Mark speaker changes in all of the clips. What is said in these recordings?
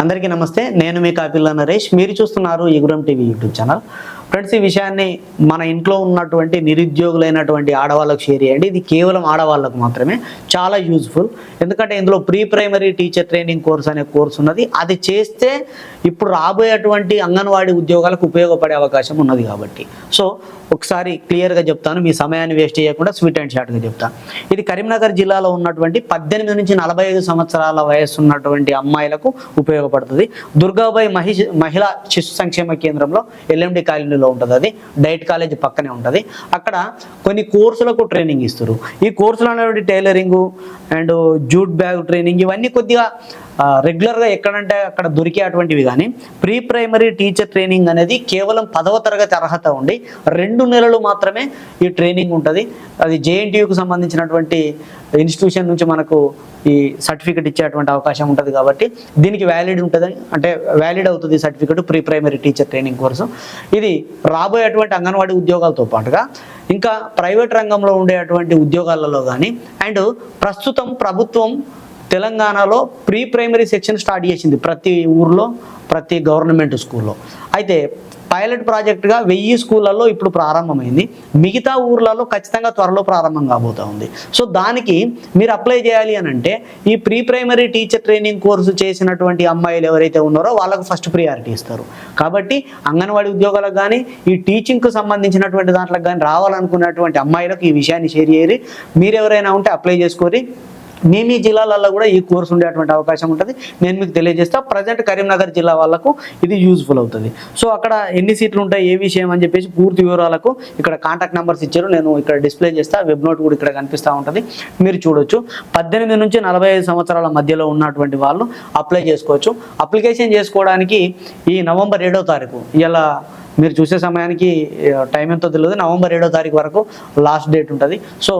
Speaker 1: అందరికీ నమస్తే. నేను మీ కాపిల్ల నరేష్. మీరు చూస్తున్నారు Eeguram TV YouTube channel. Friends ఈ విషయాన్ని మన ఇంట్లో ఉన్నటువంటి నిరుద్యోగులైనటువంటి ఆడవాళ్ళకు షేర్ చేయండి. ఇది కేవలం ఆడవాళ్ళకు మాత్రమే. చాలా యూజ్ఫుల్. ఎందుకంటే ఇందులో pre primary teacher training course అనే కోర్స్ ఉన్నది. అది చేస్తే ఇప్పుడు రాబోయేటువంటి అంగన్వాడీ ఉద్యోగాలకు ఉపయోగపడే అవకాశం ఉన్నది కాబట్టి. సో ఒకసారి క్లియర్గా చెప్తాను. మీ సమయాన్ని వేస్ట్ చేయకుండా స్వీట్ అండ్ షార్ట్గా చెప్తాను. ఇది కరీంనగర్ జిల్లాలో ఉన్నటువంటి పద్దెనిమిది నుంచి నలభై ఐదు సంవత్సరాల వయస్సు ఉన్నటువంటి అమ్మాయిలకు ఉపయోగపడుతుంది దుర్గాబాయి మహి మహిళా శిశు సంక్షేమ కేంద్రంలో ఎల్ఎండి కాలనీలో ఉంటుంది అది. డైట్ కాలేజ్ పక్కనే ఉంటుంది. అక్కడ కొన్ని కోర్సులకు ట్రైనింగ్ ఇస్తారు. ఈ కోర్సులు అనేటువంటి tailoring and jute bag training ఇవన్నీ కొద్దిగా రెగ్యులర్గా ఎక్కడంటే అక్కడ దొరికే అటువంటివి కానీ ప్రీ ప్రైమరీ టీచర్ ట్రైనింగ్ అనేది కేవలం పదవ తరగతి అర్హత ఉండి రెండు నెలలు మాత్రమే ఈ ట్రైనింగ్ ఉంటుంది. అది జేఎన్టీయూకి సంబంధించినటువంటి ఇన్స్టిట్యూషన్ నుంచి మనకు ఈ సర్టిఫికెట్ ఇచ్చేటువంటి అవకాశం ఉంటుంది కాబట్టి దీనికి వ్యాలిడ్ ఉంటుంది. అంటే వ్యాలిడ్ అవుతుంది certificate pre primary teacher training course ఇది రాబోయేటువంటి అంగన్వాడీ ఉద్యోగాలతో పాటుగా ఇంకా ప్రైవేట్ రంగంలో ఉండేటువంటి ఉద్యోగాలలో కానీ అండ్ ప్రస్తుతం ప్రభుత్వం తెలంగాణలో ప్రీ ప్రైమరీ సెక్షన్ స్టార్ట్ చేసింది ప్రతి ఊర్లో ప్రతి గవర్నమెంట్ స్కూల్లో. అయితే పైలట్ ప్రాజెక్ట్గా వెయ్యి స్కూళ్ళల్లో ఇప్పుడు ప్రారంభమైంది. మిగతా ఊర్లలో ఖచ్చితంగా త్వరలో ప్రారంభం కాబోతా ఉంది. సో దానికి మీరు అప్లై చేయాలి అని అంటే ఈ pre primary teacher training course చేసినటువంటి అమ్మాయిలు ఎవరైతే ఉన్నారో వాళ్ళకు ఫస్ట్ ప్రియారిటీ ఇస్తారు. కాబట్టి అంగన్వాడీ ఉద్యోగాలకు కానీ ఈ టీచింగ్కు సంబంధించినటువంటి దాంట్లకు కానీ రావాలనుకున్నటువంటి అమ్మాయిలకు ఈ విషయాన్ని షేర్ చేయరి మీరు ఎవరైనా ఉంటే అప్లై చేసుకోరి. మీ మీ జిల్లాలలో కూడా ఈ కోర్సు ఉండేటువంటి అవకాశం ఉంటుంది. నేను మీకు తెలియజేస్తా ప్రజెంట్ కరీంనగర్ జిల్లా వాళ్ళకు ఇది యూజ్ఫుల్ అవుతుంది. సో అక్కడ ఎన్ని సీట్లు ఉంటాయి ఏ విషయం అని చెప్పేసి పూర్తి వివరాలకు ఇక్కడ కాంటాక్ట్ నెంబర్స్ ఇచ్చారు. నేను ఇక్కడ డిస్ప్లే చేస్తా వెబ్ నోట్ కూడా ఇక్కడ కనిపిస్తూ ఉంటుంది. మీరు చూడొచ్చు. పద్దెనిమిది నుంచి నలభై ఐదు సంవత్సరాల మధ్యలో ఉన్నటువంటి వాళ్ళు అప్లై చేసుకోవచ్చు. అప్లికేషన్ చేసుకోవడానికి ఈ నవంబర్ ఏడో తారీఖు ఇలా మీరు చూసే సమయానికి టైం ఎంతో తెలియదు నవంబర్ ఏడో తారీఖు వరకు లాస్ట్ డేట్ ఉంటుంది. సో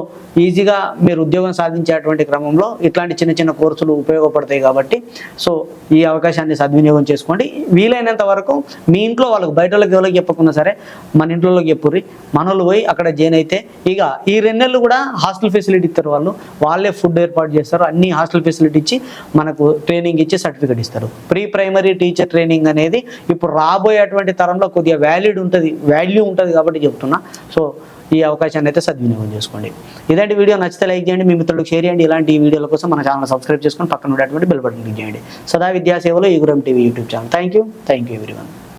Speaker 1: ఈజీగా మీరు ఉద్యోగం సాధించేటువంటి క్రమంలో ఇట్లాంటి చిన్న చిన్న కోర్సులు ఉపయోగపడతాయి కాబట్టి సో ఈ అవకాశాన్ని సద్వినియోగం చేసుకోండి. వీలైనంత వరకు మీ ఇంట్లో వాళ్ళకి బయట వాళ్ళకి ఎవరికి చెప్పకుండా సరే మన ఇంట్లో చెప్పుర్రి. మనోళ్ళు పోయి అక్కడ జాయిన్ అయితే ఇక ఈ రెండు నెలలు కూడా హాస్టల్ ఫెసిలిటీ ఇస్తారు వాళ్ళు. వాళ్ళే ఫుడ్ ఏర్పాటు చేస్తారు. అన్ని హాస్టల్ ఫెసిలిటీ ఇచ్చి మనకు ట్రైనింగ్ ఇచ్చి సర్టిఫికేట్ ఇస్తారు. ప్రీ ప్రైమరీ టీచర్ ట్రైనింగ్ అనేది ఇప్పుడు రాబోయేటువంటి తరంలో కొద్దిగా వ్యాలిడ్ ఉంటుంది వాల్యూ ఉంటుంది కాబట్టి చెప్తున్నా. సో ఈ అవకాశాన్ని అయితే సద్వినియోగం చేసుకోండి. ఇలాంటి వీడియో నచ్చితే లైక్ చేయండి మీ మిత్రులకు షేర్ చేయండి. ఇలాంటి వీడియోల కోసం మన ఛానల్ సబ్స్క్రైబ్ చేసుకొని పక్కన ఉండేటువంటి బెల్ బటన్ క్లిక్ చేయండి. సదా విద్యాసేవలో Eeguram TV YouTube channel. Thank you thank you everyone